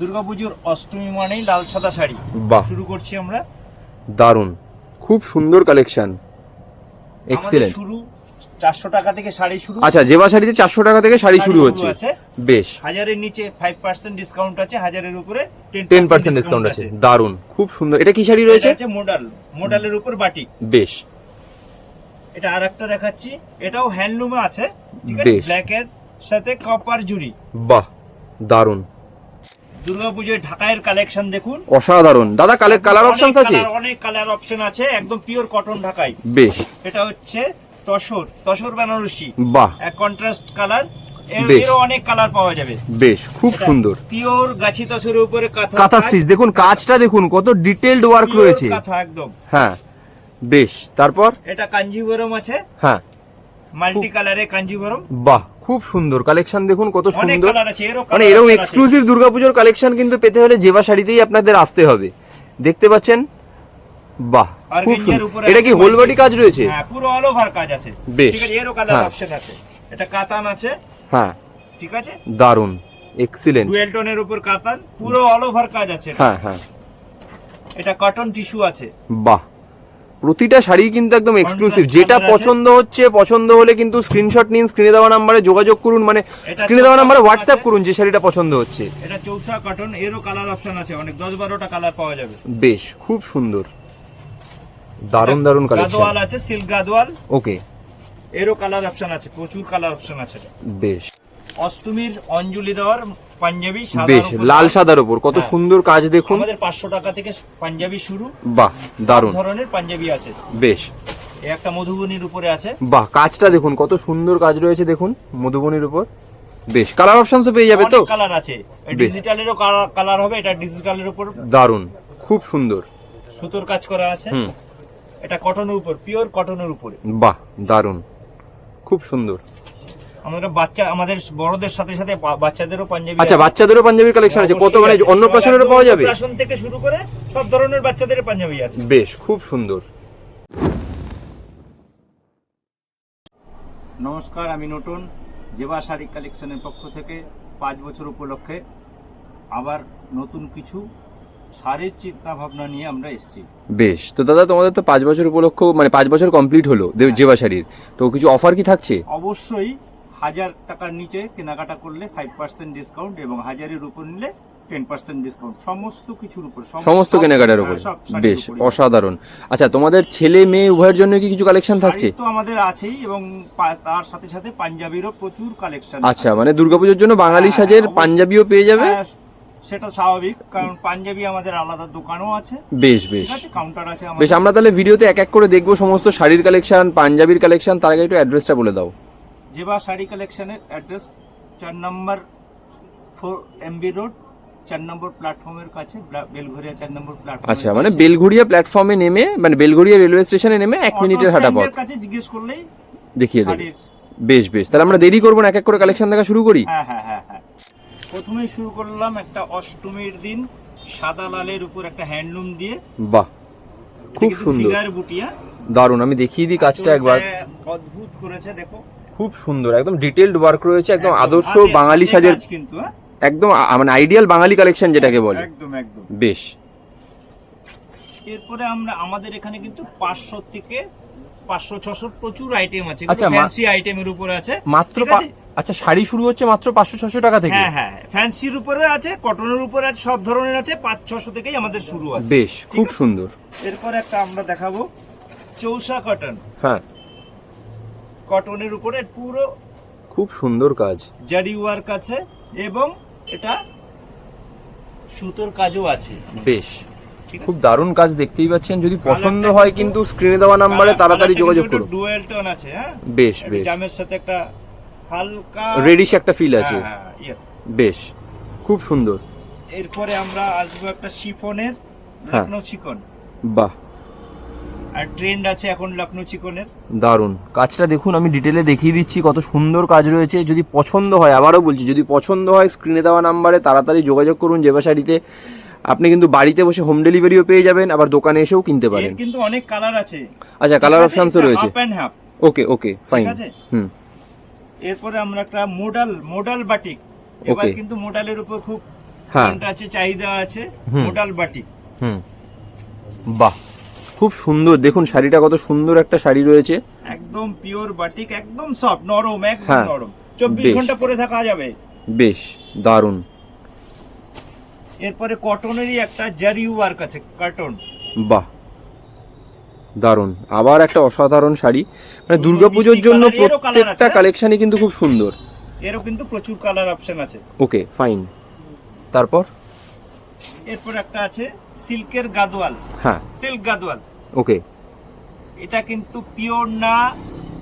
দুর্গাপুজোর অষ্টমী মানেই লাল সাদা শাড়ি। বাহ। শুরু করছি আমরা। দারুণ। খুব সুন্দর কালেকশন এক্সিলেন্ট শুরু চারশো টাকা থেকে শাড়ি শুরু। আচ্ছা জেবা শাড়িতে চারশো টাকা থেকে শাড়ি শুরু হচ্ছে। বেশ। হাজারের নিচে ফাইভ পার্সেন্ট ডিসকাউন্ট আছে হাজারের উপরে টেন পার্সেন্ট ডিসকাউন্ট আছে। দারুণ। খুব সুন্দর। এটা কি শাড়ি রয়েছে? মোডাল মোডালের উপর বাটিক বেশ। এটা আর একটা দেখাচ্ছি। এটাও হ্যান্ডলুমে আছে ঠিক আছে? বেশ। ব্ল্যাক এর সাথে কপার জুড়ি। বাহ। দারুণ। দুর্গাপুজোয় ঢাকায়ের কালেকশন দেখুন। অসাধারণ। দাদা কালের কালার অনেক অপশনস আছে? অনেক কালার অপশন আছে একদম পিওর কটন ঢাকাই। বেশ। এটা হচ্ছে তসর তসর বেনারসি। বাহ। এক কন্ট্রাস্ট কালার। এরও অনেক কালার পাওয়া যাবে। বেশ খুব সুন্দর। পিওর গাছি তসরের উপরে কাঁথা কাঁথা স্টিচ দেখুন কাজটা দেখুন কত ডিটেলড ওয়ার্ক রয়েছে। কাঁথা একদম। হ্যাঁ বেশ। তারপর? এটা কাঞ্জিভরম আছে। হ্যাঁ। মাল্টি কালারে কাঞ্জিভরম। বাহ খুব সুন্দর। কালেকশন দেখুন কত সুন্দর। মানে এরকম। এক্সক্লুসিভ দুর্গাপুজোর কালেকশন কিন্তু পেতে হলে জেবা শাড়িতেই আপনাদের আসতে হবে। দেখতে পাচ্ছেন? বাহ খুব সুন্দর। এটা কি হোল বডি কাজ রয়েছে? হ্যাঁ পুরো অল ওভার কাজ আছে। বেশ। ঠিক আছে এরও কালার হ্যাঁ। অপশন আছে। এটা কাতান আছে। হ্যাঁ। ঠিক আছে? দারুণ এক্সিলেন্ট ডুয়েল টোনের উপর কাতান পুরো অল ওভার কাজ আছে হ্যাঁ হ্যাঁ। এটা কটন টিস্যু আছে। বাহ প্রতিটা শাড়ি কিন্তু একদম এক্সক্লুসিভ যেটা পছন্দ হচ্ছে পছন্দ হলে কিন্তু স্ক্রিনশট নিন স্ক্রিনে দেওয়া নাম্বারে যোগাযোগ করুন মানে স্ক্রিনে দেওয়া নাম্বারে হোয়াটসঅ্যাপ করুন যে শাড়িটা পছন্দ হচ্ছে। এটা চৌষা কটন এরও কালার অপশন আছে অনেক দশ বারোটা কালার পাওয়া যাবে। বেশ খুব সুন্দর। দারুণ দারুণ কালেকশন গাদোয়াল আছে সিল্ক গাদোয়াল। ওকে এরও কালার অপশন আছে প্রচুর কালার অপশন আছে বেশ। অষ্টমীর অঞ্জলি দেওয়ার পাঞ্জাবি বেশ লাল সাদার ওপর কত হ্যাঁ। সুন্দর কাজ দেখুন। আমাদের পাঁচশো টাকা থেকে পাঞ্জাবি শুরু। বাহ দারুণ। ধরনের পাঞ্জাবি আছে। বেশ। একটা মধুবনীর উপরে আছে। বাহ কাজটা দেখুন কত সুন্দর কাজ রয়েছে দেখুন মধুবনির উপর। বেশ কালার অপশনসও পেয়ে যাবে তো? কালার আছে। ডিজিটালেরও কালার হবে এটা ডিজিটালের উপর দারুণ খুব সুন্দর। সুতোর কাজ করা আছে। এটা কটনের উপর পিওর কটনের উপরে। বাহ দারুণ খুব সুন্দর। আমাদের বাচ্চা আমাদের বড়দের সাথে সাথে বাচ্চাদেরও পাঞ্জাবি আচ্ছা বাচ্চাদেরও পাঞ্জাবির কালেকশন আছে। কত মানে অন্নপ্রাশনেরও পাওয়া যাবে? অন্নপ্রাশন থেকে শুরু করে সব ধরনের বাচ্চাদের পাঞ্জাবি আছে। বেশ খুব সুন্দর। নমস্কার আমি নতুন জেবা শাড়ি কালেকশনের পক্ষ থেকে পাঁচ বছর উপলক্ষে আবার নতুন কিছু শাড়ির চিন্তা ভাবনা নিয়ে আমরা এসেছি। বেশ তো দাদা তোমাদের তো পাঁচ বছর উপলক্ষ মানে পাঁচ বছর কমপ্লিট হলো দেব- জেবা শাড়ির। তো কিছু অফার কি থাকছে? অবশ্যই হাজার টাকার নিচে কেনাকাটা করলে ফাইভ পার্সেন্ট ডিসকাউন্ট এবং হাজারের উপর নিলে টেন পার্সেন্ট ডিসকাউন্ট সমস্ত কিছুর উপর সমস্ত কেনাকাটার হ্যাঁ, উপর। বেশ অসাধারণ। আচ্ছা তোমাদের ছেলে মেয়ে উভয়ের জন্য কি কিছু কালেকশন থাকছে? তো আমাদের আছেই এবং তার সাথে সাথে পাঞ্জাবিরও প্রচুর কালেকশন আচ্ছা মানে দুর্গাপুজোর জন্য বাঙালি হ্যাঁ, সাজের পাঞ্জাবিও পেয়ে যাবে? সেটা স্বাভাবিক কারণ পাঞ্জাবি আমাদের আলাদা দোকানও আছে। বেশ বেশ। কাউন্টার আছে বেশ আমরা তাহলে ভিডিওতে এক এক করে দেখব সমস্ত শাড়ির কালেকশন পাঞ্জাবির কালেকশন তার আগে একটু অ্যাড্রেসটা বলে দাও। জেবা শাড়ি কালেকশনের অ্যাড্রেস চার নম্বর ফোর এমবি রোড চার নম্বর প্ল্যাটফর্মের কাছে ব্লা- বেলঘরিয়া চার নম্বর প্ল্যাটফর্ম আচ্ছা মানে বেলঘড়িয়া প্ল্যাটফর্মে নেমে মানে বেলঘড়িয়া রেলওয়ে স্টেশনে নেমে এক মিনিটের হাঁটা পথ। কাছে জিজ্ঞেস করলেই দেখিয়ে দেবে। বেশ বেশ তাহলে আমরা দেরি করব না এক এক করে কালেকশন দেখা শুরু করি? হ্যাঁ হ্যাঁ হ্যাঁ হ্যাঁ। প্রথমেই শুরু করলাম একটা অষ্টমীর দিন সাদা লালের উপর একটা হ্যান্ডলুম দিয়ে। বাহ খুব সুন্দর। ফিগার বুটিয়া। দারুণ আমি দেখিয়ে দিই কাজটা একবার। অদ্ভুত করেছে দেখো। খুব সুন্দর একদম ডিটেলড ওয়ার্ক রয়েছে একদম আদর্শ বাঙালি সাজের কিন্তু হ্যাঁ? একদম মানে আইডিয়াল বাঙালি কালেকশন যেটাকে বলে। একদম একদম। বেশ। এরপরে আমরা আমাদের এখানে কিন্তু পাঁচশো থেকে পাঁচশো ছশো প্রচুর আইটেম আছে আচ্ছা, ফ্যান্সি আইটেমের উপর আছে। মাত্র আচ্ছা শাড়ি শুরু হচ্ছে মাত্র পাঁচশো ছশো টাকা থেকে? হ্যাঁ হ্যাঁ ফ্যান্সির উপরে আছে কটনের উপরে আছে সব ধরনের আছে পাঁচ ছশো থেকেই আমাদের শুরু আছে। বেশ খুব সুন্দর। এরপরে একটা আমরা দেখাবো চৌসা কটন হ্যাঁ। কটনের উপরে পুরো খুব সুন্দর কাজ। জারি ওয়ার্ক আছে এবং এটা সুতোর কাজও আছে। বেশ। খুব দারুণ কাজ দেখতেই পাচ্ছেন। যদি পছন্দ হয় কিন্তু স্ক্রিনে দেওয়া নাম্বারে তাড়াতাড়ি যোগাযোগ করুন। ডুয়েল টোন আছে হ্যাঁ? বেশ বেশ। জামের সাথে একটা হালকা রেডিশ একটা ফিল আছে। হ্যাঁ, হ্যাঁ। বেশ। খুব সুন্দর। এরপরে আমরা আসব একটা শিফনের। লখনৌ চিকন বাহ। আর ট্রেন্ড আছে এখন লখনৌ চিকনের। দারুণ। কাজটা দেখুন আমি ডিটেলে দেখিয়ে দিচ্ছি কত সুন্দর কাজ রয়েছে। যদি পছন্দ হয় আবারও বলছি যদি পছন্দ হয় স্ক্রিনে দেওয়া নাম্বারে তাড়াতাড়ি যোগাযোগ করুন জেবা শাড়িতে। আপনি কিন্তু বাড়িতে বসে হোম ডেলিভারিও পেয়ে যাবেন আবার দোকানে এসেও কিনতে পারেন। কিন্তু অনেক কালার আছে। আচ্ছা কালার অপশনসও রয়েছে। Half half okay okay fine আছে? হুম। এরপরে আমরা একটা মোডাল মোডাল বাটিক এবার কিন্তু মোডালের উপর খুব হ্যাঁ। আছে চাহিদা আছে। মোডাল বাটিক হুম। বাহ। খুব সুন্দর। দেখুন শাড়িটা কত সুন্দর একটা শাড়ি রয়েছে। একদম পিওর বাটিক একদম সফট নরম একদম হ্যাঁ, নরম। চব্বিশ বেশ। ঘণ্টা পরে থাকা যাবে। বেশ দারুণ এরপরে কটনেরই একটা জারি ওয়ার্ক আছে কার্টন বাহ দারুণ। আবার একটা অসাধারণ শাড়ি। মানে দুর্গাপুজোর জন্য প্রত্যেকটা। কালেকশনই কিন্তু খুব সুন্দর। এরও কিন্তু প্রচুর কালার অপশন আছে। ওকে ফাইন তারপর? এরপর একটা আছে সিল্কের গাদোয়াল। হ্যাঁ। সিল্ক গাদোয়াল। ওকে। এটা কিন্তু পিওর না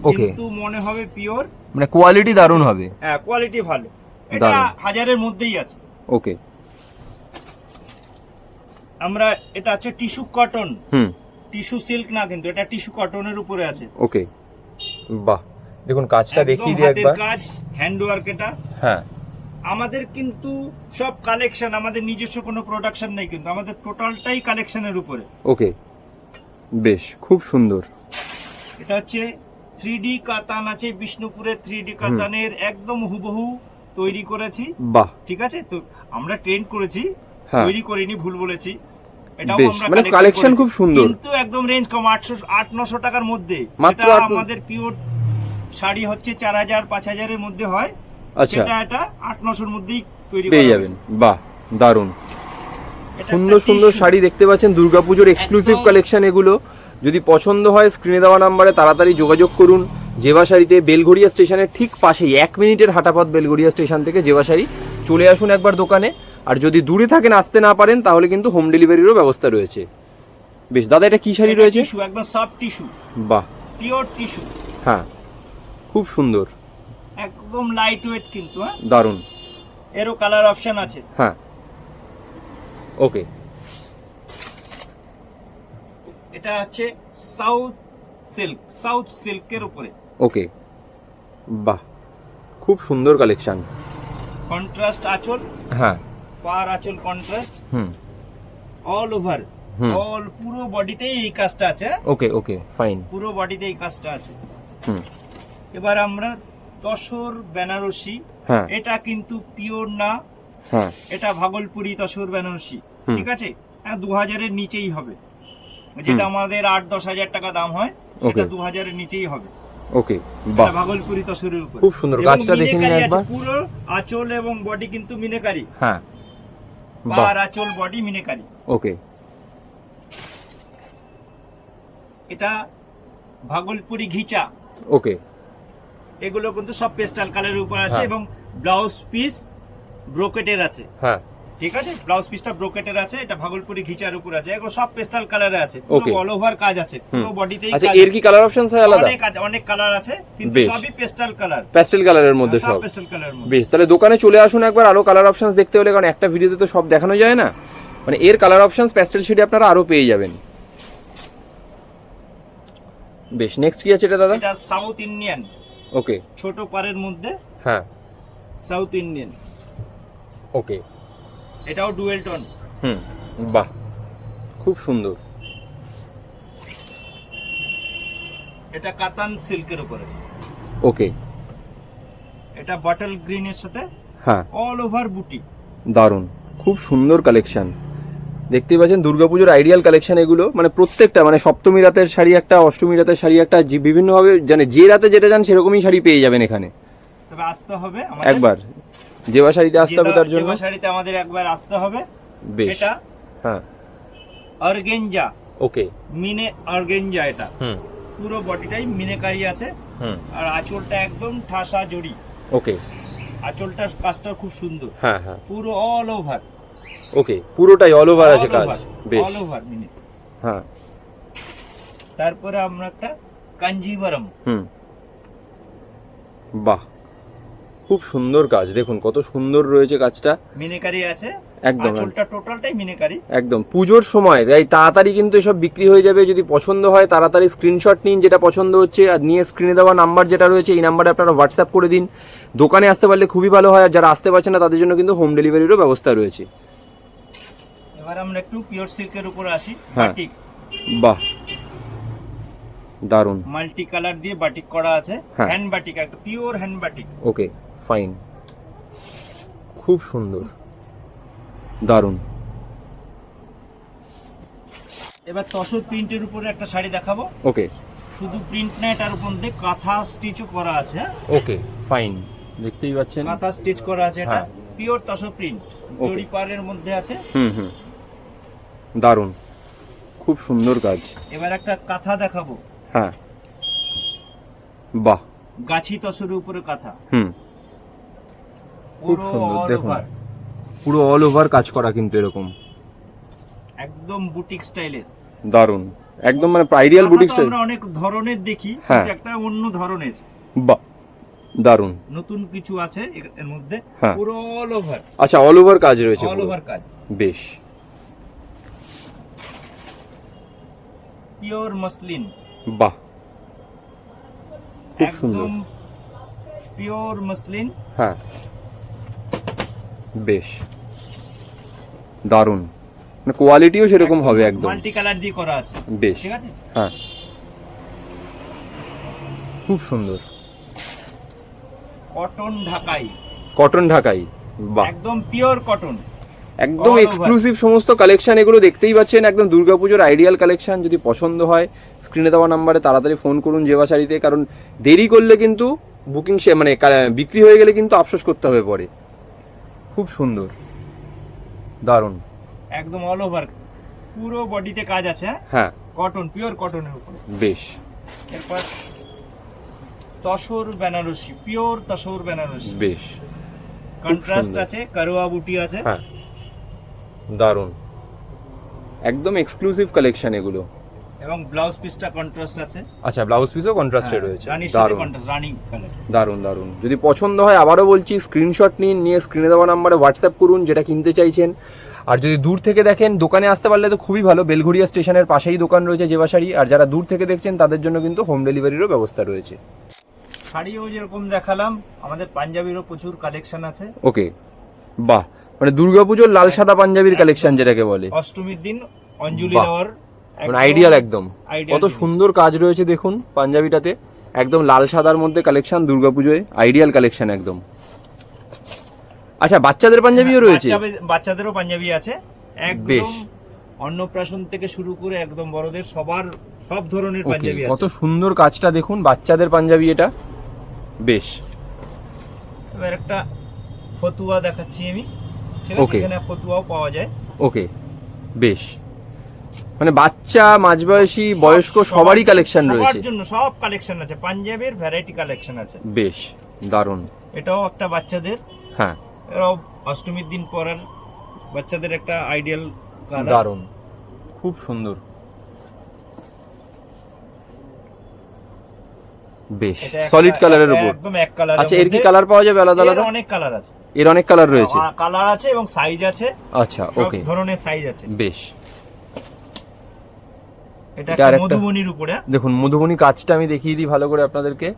Okay. কিন্তু মনে হবে পিওর। মানে কোয়ালিটি দারুণ হবে। হ্যাঁ কোয়ালিটি ভালো। এটা দারুণ। হাজারের মধ্যেই আছে। ওকে। আমরা এটা আছে টিস্যু কটন। হুম। টিস্যু সিল্ক না কিন্তু এটা টিস্যু কটনের উপরে আছে। ওকে। বাহ। দেখুন কাজটা একদম দেখিয়ে দিই হাতের একবার। কাজ হ্যান্ড ওয়ার্ক এটা। হ্যাঁ। আমাদের কিন্তু সব কালেকশন আমাদের নিজস্ব কোনো প্রোডাকশন নেই কিন্তু আমাদের টোটালটাই কালেকশনের উপরে। ওকে বেশ খুব সুন্দর। এটা হচ্ছে থ্রি ডি কাতান আছে বিষ্ণুপুরের থ্রি ডি কাতানের একদম হুবহু তৈরি করেছি। বাহ। ঠিক আছে? তো আমরা ট্রেন করেছি হ্যাঁ। তৈরি করিনি ভুল বলেছি। এটাও বেশ, আমরা মানে collection খুব সুন্দর। কিন্তু একদম রেঞ্জ কম টাকার মধ্যে। এটা আমাদের পিওর শাড়ি হচ্ছে চার হাজার পাঁচ হাজারের মধ্যে হয়। সেটা এটা আট নশোর মধ্যেই তৈরি পেয়ে যাবেন। বাহ দারুণ। সুন্দর সুন্দর শাড়ি দেখতে পাচ্ছেন দুর্গাপুজোর এক্সক্লুসিভ। কালেকশন এগুলো। যদি পছন্দ হয় স্ক্রিনে দেওয়া নাম্বারে তাড়াতাড়ি যোগাযোগ করুন। জেবা শাড়িতে বেলঘড়িয়া স্টেশনের ঠিক পাশেই এক মিনিটের হাঁটাপথ বেলঘড়িয়া স্টেশন থেকে জেবা শাড়ি। চলে আসুন একবার দোকানে। আর যদি দূরে থাকেন আসতে না পারেন তাহলে কিন্তু হোম ডেলিভারিরও ব্যবস্থা রয়েছে। বেশ দাদা এটা কি শাড়ি রয়েছে? একদম সফট টিস্যু বাহ। পিওর টিস্যু হ্যাঁ খুব সুন্দর। একদম লাইট ওয়েট কিন্তু হ্যাঁ? দারুণ এরও কালার অপশন আছে। হ্যাঁ। ওকে এটা হচ্ছে সাউথ সিল্ক সাউথ সিল্কের উপরে। ওকে বাহ। খুব সুন্দর কালেকশন কন্ট্রাস্ট আঁচল। হ্যাঁ। পার আঁচল কন্ট্রাস্ট হুম। অল ওভার অল পুরো বডিতেই এই কাজটা আছে? ওকে ওকে ফাইন পুরো বডিতে এই কাজটা আছে। হুম। এবার আমরা তসর বেনারসি হ্যাঁ। এটা কিন্তু পিওর না। হ্যাঁ। এটা ভাগলপুরি তসর বেনারসি ঠিক আছে? হ্যাঁ দু হাজারের নিচেই হবে। যেটা আমাদের আট দশ হাজার টাকা দাম হয় এটা দু হাজারের নিচেই হবে। ওকে বাহ। ভাগলপুরি তসরের উপর। খুব সুন্দর। গাছটা দেখে নিন একবার। পুরো আঁচল এবং বডি কিন্তু মিনেকারি। হ্যাঁ। পার আঁচল বডি মিনেকারি। ওকে। এটা ভাগলপুরি ঘিচা। ওকে। এগুলো কিন্তু সব পেস্টাল কালারের উপর আছে হ্যাঁ। এবং ব্লাউজ পিস ব্রোকেটের আছে। হ্যাঁ। ঠিক আছে? ব্লাউজ পিসটা ব্রোকেটের আছে এটা ভাগলপুরি ঘিচার উপর আছে এগুলো সব পেস্টাল কালারে আছে। পুরো অল ওভার কাজ আছে পুরো। বডিতেই আচ্ছা এর কি কালার অপশনস হয় আলাদা? অনেক আছে অনেক কালার আছে কিন্তু সবই পেস্টাল কালার প্যাস্টেল কালারের মধ্যে সব পেস্টাল কালারের মধ্যে। বেশ তাহলে দোকানে চলে আসুন একবার আরও কালার অপশনস দেখতে হলে কারণ একটা ভিডিওতে তো সব দেখানো যায় না। মানে এর কালার অপশনস প্যাস্টেল শেডে আপনারা আরও পেয়ে যাবেন। বেশ নেক্সট কি আছে এটা দাদা? এটা সাউথ ইন্ডিয়ান ওকে ছোট পারের মধ্যে হ্যাঁ। সাউথ ইন্ডিয়ান ওকে এটাও ডুয়েল টোন হুম বাহ। খুব সুন্দর। এটা কাতান সিল্কের উপর। আছে ওকে এটা বটল গ্রিনের সাথে হ্যাঁ। অল ওভার বুটি দারুণ। খুব সুন্দর কালেকশন দেখতেই পাচ্ছেন দুর্গাপুজোর আইডিয়াল কালেকশন এগুলো। মানে প্রত্যেকটা মানে সপ্তমী রাতের শাড়ি একটা অষ্টমী রাতের শাড়ি একটা বিভিন্নভাবে মানে যে রাতে যেটা যান সেরকমই শাড়ি পেয়ে যাবেন এখানে। তবে আসতে হবে আমাদের। একবার। জেবা শাড়িতে আসতে হবে তার জন্য। জেবা শাড়িতে আমাদের একবার আসতে হবে। বেশ। এটা হ্যাঁ। অর্গেঞ্জা। ওকে। মিনে অর্গেঞ্জা এটা। হুম। পুরো বডিটাই মিনেকারি আছে। হুম। আর আঁচলটা একদম ঠাসা জড়ি। ওকে। আঁচলটার কাজটা খুব সুন্দর। হ্যাঁ হ্যাঁ। পুরো অল ওভার ওকে পুরোটাই অল ওভার আছে কাজ। বেশ। অল ওভার হ্যাঁ। তারপরে আমরা একটা কাঞ্জিভারম হুম। বাহ। খুব সুন্দর কাজ দেখুন কত সুন্দর রয়েছে কাজটা। মিনেকারি আছে। একদম। টোটালটাই মিনেকারি। একদম পুজোর সময় তাই তাড়াতাড়ি কিন্তু এসব বিক্রি হয়ে যাবে যদি পছন্দ হয় তাড়াতাড়ি স্ক্রিনশট নিন যেটা পছন্দ হচ্ছে আর নিয়ে স্ক্রিনে দেওয়া নাম্বার যেটা রয়েছে এই নাম্বারে আপনারা হোয়াটসঅ্যাপ করে দিন। দোকানে আসতে পারলে খুবই ভালো হয় আর যারা আসতে পারছে না তাদের জন্য কিন্তু হোম ডেলিভারিরও ব্যবস্থা রয়েছে। এবার আমরা একটু পিওর সিল্কের উপর আসি হ্যাঁ। বাটিক বাহ। দারুণ। মাল্টি কালার দিয়ে বাটিক করা আছে হ্যাঁ। হ্যান্ড বাটিক একটা pure hand batik okay fine. খুব সুন্দর। দারুণ। এবার তসর প্রিন্টের উপরে একটা শাড়ি দেখাবো। ওকে। শুধু প্রিন্ট না এটার উপর দিয়ে কাঁথা স্টিচও করা আছে। হ্যাঁ? Okay fine. দেখতেই পাচ্ছেন। কাঁথা স্টিচ করা আছে এটা। হ্যাঁ। পিওর তসর প্রিন্ট জরি পাড়ের মধ্যে আছে। হুম হুম। দারুণ। খুব সুন্দর কাজ এবার একটা কাঁথা দেখাবো। হ্যাঁ। বাহ। গাছি তসরের উপরে কাঁথা। হুম। খুব পুরো সুন্দর, দেখুন। পুরো অল ওভার কাজ করা কিন্তু এরকম। একদম বুটিক স্টাইলের দারুণ। একদম মানে আইডিয়াল বুটিক স্টাইল আমরা অনেক ধরনের দেখি হ্যাঁ। কিন্তু একটা অন্য ধরনের। বাহ। দারুণ। নতুন কিছু আছে এর- এর মধ্যে। হ্যাঁ। পুরো অল ওভার আচ্ছা অল ওভার কাজ রয়েছে অল ওভার কাজ। বেশ। Pure muslin. বাহ। খুব সুন্দর। Pure muslin. হ্যাঁ। বেশ। দারুণ। মানে কোয়ালিটিও সেরকম হবে একদম মাল্টি কালার দিয়ে করা আছে। বেশ। ঠিক আছে? হ্যাঁ। খুব সুন্দর। কটন ঢাকাই। কটন ঢাকাই। বাহ। একদম পিওর কটন। একদম এক্সক্লুসিভ সমস্ত কালেকশন এগুলো দেখতেই পাচ্ছেন একদম দুর্গাপুজোর আইডিয়াল কালেকশন যদি পছন্দ হয় স্ক্রিনে দেওয়া নাম্বারে তাড়াতাড়ি ফোন করুন জেবা শাড়িতে কারণ দেরি করলে কিন্তু বুকিং সে মানে বিক্রি হয়ে গেলে কিন্তু আফসোস করতে হবে পরে। খুব সুন্দর। দারুণ। একদম অল ওভার পুরো বডিতে কাজ আছে হ্যাঁ? কটন পিওর কটনের উপরে। বেশ। এরপর তসর বেনারসি পিওর তসর বেনারসি। বেশ। কন্ট্রাস্ট আছে কারোয়া বুটি আছে। হ্যাঁ। দারুণ। একদম এক্সক্লুসিভ কালেকশন এগুলো। এবং ব্লাউজ পিসটা কন্ট্রাস্ট আছে। আচ্ছা ব্লাউজ পিসও কন্ট্রাস্টে রয়েছে। দারুণ। কন্ট্রাস্ট রানিং কালার দারুণ দারুণ। যদি পছন্দ হয় আবারও বলছি স্ক্রিনশট নিন নিয়ে স্ক্রিনে দেওয়া নাম্বারে হোয়াটসঅ্যাপ করুন যেটা কিনতে চাইছেন। আর যদি দূর থেকে দেখেন দোকানে আসতে পারলে তো খুবই ভালো বেলঘড়িয়া স্টেশনের পাশেই দোকান রয়েছে জেবাশাড়ি আর যারা দূর থেকে দেখছেন তাদের জন্য কিন্তু হোম ডেলিভারিরও ব্যবস্থা রয়েছে। শাড়িও যেরকম দেখালাম আমাদের পাঞ্জাবিরও প্রচুর কালেকশন আছে। ওকে। বাহ মানে দুর্গাপুজোর লাল সাদা পাঞ্জাবির কালেকশন যেটাকে বলে। অষ্টমীর দিন অঞ্জলি দেওয়ার মানে আইডিয়াল একদম। কত সুন্দর কাজ রয়েছে দেখুন পাঞ্জাবিটাতে। একদম লাল সাদার মধ্যে কালেকশন দুর্গাপুজোয় আইডিয়াল কালেকশন একদম। আচ্ছা বাচ্চাদের পাঞ্জাবিও রয়েছে? বাচ্চাদেরও পাঞ্জাবি আছে। একদম অন্নপ্রাশন থেকে শুরু করে একদম বড়দের সবার সব ধরনের পাঞ্জাবি কত সুন্দর কাজটা দেখুন বাচ্চাদের পাঞ্জাবি এটা। বেশ। এবার একটা ফতুয়া দেখাচ্ছি আমি। ঠিক আছে? এখানে ফতুয়াও পাওয়া যায়। ওকে বেশ। মানে বাচ্চা মাঝবয়সী বয়স্ক সবারই কালেকশন রয়েছে। সবার জন্য সব কালেকশন আছে। পাঞ্জাবের ভ্যারাইটি কালেকশন আছে। বেশ দারুণ। এটাও একটা বাচ্চাদের। হ্যাঁ। এরাও অষ্টমীর দিন পরার বাচ্চাদের একটা আইডিয়াল দারুণ। খুব সুন্দর। বেশ। সলিড কালারের উপর। একদম এক কালার আচ্ছা এর কি কালার পাওয়া যাবে আলাদা আলাদা? অনেক কালার আছে। এর অনেক কালার রয়েছে। কালার আছে এবং সাইজ আছে। আচ্ছা ওকে ধরনের সাইজ আছে। বেশ। এটা মধুবনির উপরে। দেখুন মধুবনী কাজটা আমি দেখিয়ে দিই ভালো করে আপনাদেরকে।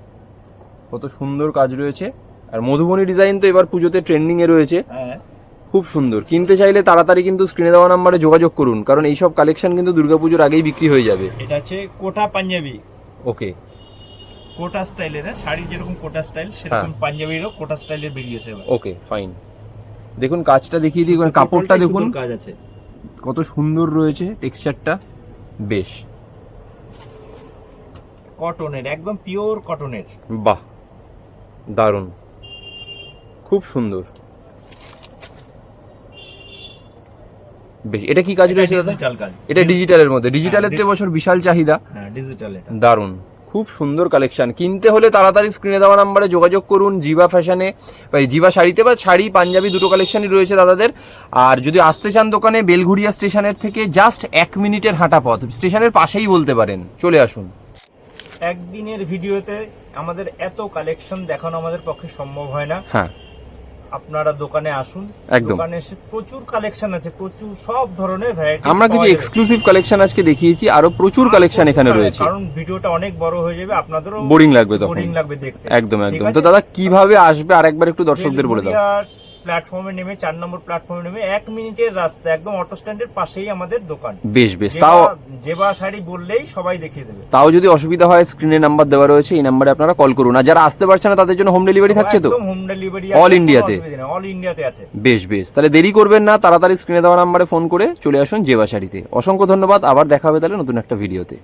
কত সুন্দর কাজ রয়েছে। আর মধুবনী ডিজাইন তো এবার পুজোতে ট্রেন্ডিং এ রয়েছে। হ্যাঁ। খুব সুন্দর। কিনতে চাইলে তাড়াতাড়ি কিন্তু স্ক্রিনে দেওয়া নাম্বারে যোগাযোগ করুন। কারণ এইসব কালেকশন কিন্তু দুর্গাপুজোর আগেই বিক্রি হয়ে যাবে। এটা হচ্ছে কোটা পাঞ্জাবি। ওকে কোটা স্টাইলের হ্যাঁ? শাড়ি যেরকম কোটা স্টাইল হ্যাঁ। সেরকম পাঞ্জাবিরও কোটা স্টাইলের বেরিয়েছে এবার। ওকে ফাইন দেখুন কাজটা দেখিয়ে দিই কাপড়টা দেখুন। কাজ আছে। কত সুন্দর রয়েছে টেক্সচারটা বেশ। কটনের একদম পিওর কটনের বাহ দারুণ। খুব সুন্দর। বেশ এটা কি কাজ রয়েছে দাদা? এটা ডিজিটালের মধ্যে। ডিজিটালের তো ডিজি- এবছর বিশাল চাহিদা। হ্যাঁ ডিজিটাল দারুণ। খুব সুন্দর কালেকশান কিনতে হলে তাড়াতাড়ি স্ক্রিনে দেওয়া নাম্বারে যোগাযোগ করুন জিভা ফ্যাশনে বা জিবা শাড়িতে বা শাড়ি পাঞ্জাবি দুটো কালেকশানই রয়েছে দাদাদের। আর যদি আসতে চান দোকানে বেলঘুরিয়া স্টেশনের থেকে জাস্ট এক মিনিটের হাঁটা পথ। স্টেশনের পাশেই বলতে পারেন। চলে আসুন। একদিনের ভিডিওতে আমাদের এত কালেকশন দেখানো আমাদের পক্ষে সম্ভব হয় না। হ্যাঁ। আপনারা দোকানে আসুন। একদম। দোকানে এসে প্রচুর কালেকশন আছে প্রচুর সব ধরনের ভ্যারাইটি আমরা কিছু এক্সক্লুসিভ কালেকশন আজকে দেখিয়েছি আরও প্রচুর কালেকশন এখানে রয়েছে। কারণ ভিডিওটা অনেক বড় হয়ে যাবে আপনাদেরও বোরিং লাগবে তখন। বোরিং লাগবে দেখতে। একদম একদম। তো দাদা কীভাবে আসবে? আরেকবার একটু দর্শকদের বলে দাও। প্ল্যাটফর্মে নেমে চার নম্বর প্ল্যাটফর্মে নেমে এক মিনিটের রাস্তা একদম অটো স্ট্যান্ডের পাশেই আমাদের দোকান। বেশ বেশ। তাও জেবা- শাড়ি বললেই সবাই দেখিয়ে দেবে। তাও যদি অসুবিধা হয় স্ক্রিনে নাম্বার দেওয়া রয়েছে এই নাম্বারে আপনারা কল করুন। আর যারা আসতে পারছে না তাদের জন্য হোম ডেলিভারি থাকছে তো? হোম ডেলিভারি All Indiaতে? অল ইন্ডিয়াতে আছে। বেশ বেশ। তাহলে দেরি করবেন না তাড়াতাড়ি স্ক্রিনে দেওয়া নাম্বারে ফোন করে চলে আসুন জেবা শাড়িতে। অসংখ্য ধন্যবাদ আবার দেখা হবে তাহলে নতুন একটা ভিডিওতে